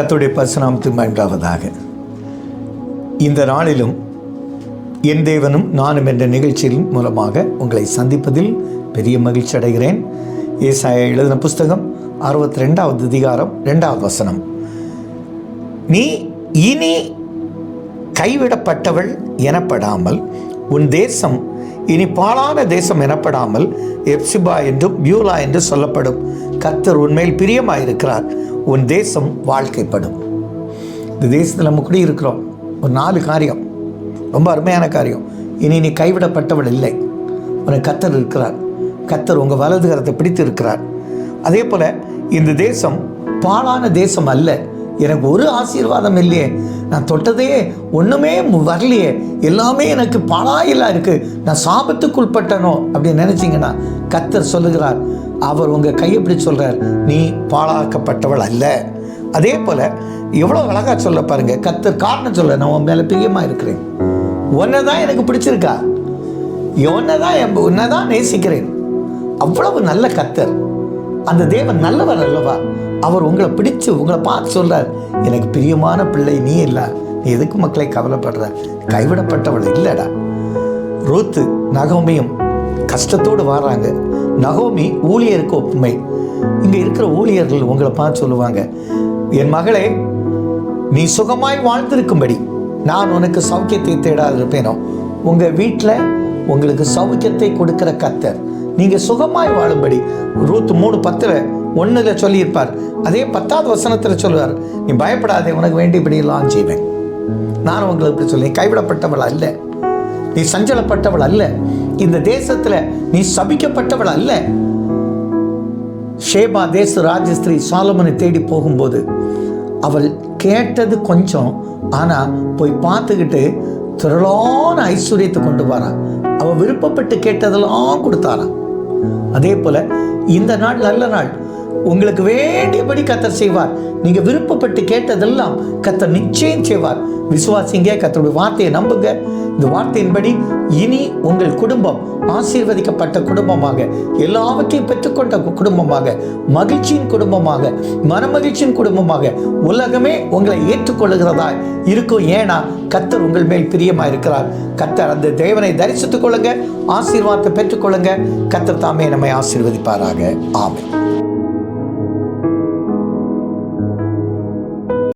கத்துடைய பரிசுநாமத்துக்கு பயன்றாவதாக இந்த நாளிலும் என் தேவனும் நானும் என்ற நிகழ்ச்சியின் மூலமாக உங்களை சந்திப்பதில் பெரிய மகிழ்ச்சி அடைகிறேன். ஏசாய எழுதின புஸ்தகம் அறுபத்தி ரெண்டாவது அதிகாரம் ரெண்டாவது வசனம். நீ இனி கைவிடப்பட்டவள் எனப்படாமல் உன் தேசம் இனி பாழான தேசம் எனப்படாமல் எப்சிபா என்றும் பியூலா என்று சொல்லப்படும். கத்தர் உண்மையில் பிரியமாயிருக்கிறார். உன் தேசம் வாழ்க்கைப்படும். இந்த தேசத்தில் நம்ம கூட இருக்கிறோம். ஒரு நாலு காரியம். ரொம்ப அருமையான காரியம். இனி நீ கைவிடப்பட்டவள் இல்லை. உனக்கு கத்தர் இருக்கிறார். கத்தர் உங்கள் வலது கரத்தை பிடித்து இருக்கிறார். அதே போல் இந்த தேசம் பாழான தேசம் அல்ல. எனக்கு ஒரு ஆசீர்வாதம் இல்லையே. நான் தொட்டதே ஒன்றுமே வரலையே. எல்லாமே எனக்கு பாலாயிலாக இருக்குது நான் சாபத்துக்குள்பட்டனோ அப்படின்னு நினச்சிங்கன்னா கத்தர் சொல்லுகிறார். அவர் உங்கள் கையை பிடிச்சு சொல்கிறார் நீ பாழாக்கப்பட்டவள் அல்ல. அதே போல் எவ்வளோ அழகாக சொல்ல பாருங்க. கத்தர் காரணம் சொல்ல நான் உன் மேலே பிரியமாக இருக்கிறேன். உன்னை தான் எனக்கு பிடிச்சிருக்கா. உன்னை தான் என் உன்னை தான் நேசிக்கிறேன். அவ்வளவு நல்ல கத்தர். அந்த தேவன் நல்லவர் அல்லவா? அவர் உங்களை பிடிச்சு உங்களை பார்த்து சொல்கிறார் எனக்கு பிரியமான பிள்ளை நீ இல்லை. நீ எதுக்கு மக்களை கவலைப்படுற? கைவிடப்பட்டவள் இல்லைடா. ரூத்து நகோமியும் கஷ்டத்தோடு வராங்க. நகோமி ஊழியருக்கு ஒப்புமை. இங்கே இருக்கிற ஊழியர்கள் உங்களை பார்த்து சொல்லுவாங்க என் மகளே நீ சுகமாய் வாழ்ந்திருக்கும்படி நான் உனக்கு சௌக்கியத்தை தேடாது இருப்பேனோ உங்கள் வீட்டில் உங்களுக்கு சௌக்கியத்தை கொடுக்கிற கத்தர். நீங்கள் சுகமாய் வாழும்படி. ரூத்து மூணு பத்தில் ஒன்றில் சொல்லியிருப்பார். அதே பத்தாவது வசனத்தில் சொல்லுவார் நீ பயப்படாதே உனக்கு வேண்டி இப்படி எல்லாம் செய்வேன். நான் உங்களுக்கு இப்படி சொல்லி கைவிடப்பட்டவள் அல்ல. நீ சஞ்சலப்பட்டவள் அல்ல. இந்த தேசத்தில் நீ சபிக்கப்பட்டவள் அல்ல. ஷேபா தேச ராஜஸ்திரி சாலமனை தேடி போகும்போது அவள் கேட்டது கொஞ்சம் ஆனால் போய் பார்த்துக்கிட்டு திரளான ஐஸ்வர்யத்தை கொண்டு வரான். அவள் விருப்பப்பட்டு கேட்டதெல்லாம் கொடுத்தாரான் அதே போல் இந்த நாள் நல்ல நாள். உங்களுக்கு வேண்டியபடி கத்தர் செய்வார். நீங்கள் விருப்பப்பட்டு கேட்டதெல்லாம் கத்தர் நிச்சயம் செய்வார். விசுவாசிங்க கத்தருடைய வார்த்தையை நம்புங்க. இந்த வார்த்தையின்படி இனி உங்கள் குடும்பம் ஆசீர்வதிக்கப்பட்ட குடும்பமாக எல்லாவற்றையும் பெற்றுக்கொண்ட குடும்பமாக மகிழ்ச்சியின் குடும்பமாக மனமகிழ்ச்சியின் குடும்பமாக உலகமே உங்களை ஏற்றுக்கொள்ளுகிறதா இருக்கும். ஏன்னா கத்தர் உங்கள் மேல் பிரியமாக இருக்கிறார் கத்தர் அந்த தேவனை தரிசித்துக் கொள்ளுங்க ஆசீர்வாதத்தை பெற்றுக்கொள்ளுங்க. கத்தர் தாமே நம்மை ஆசீர்வதிப்பாராக. ஆமை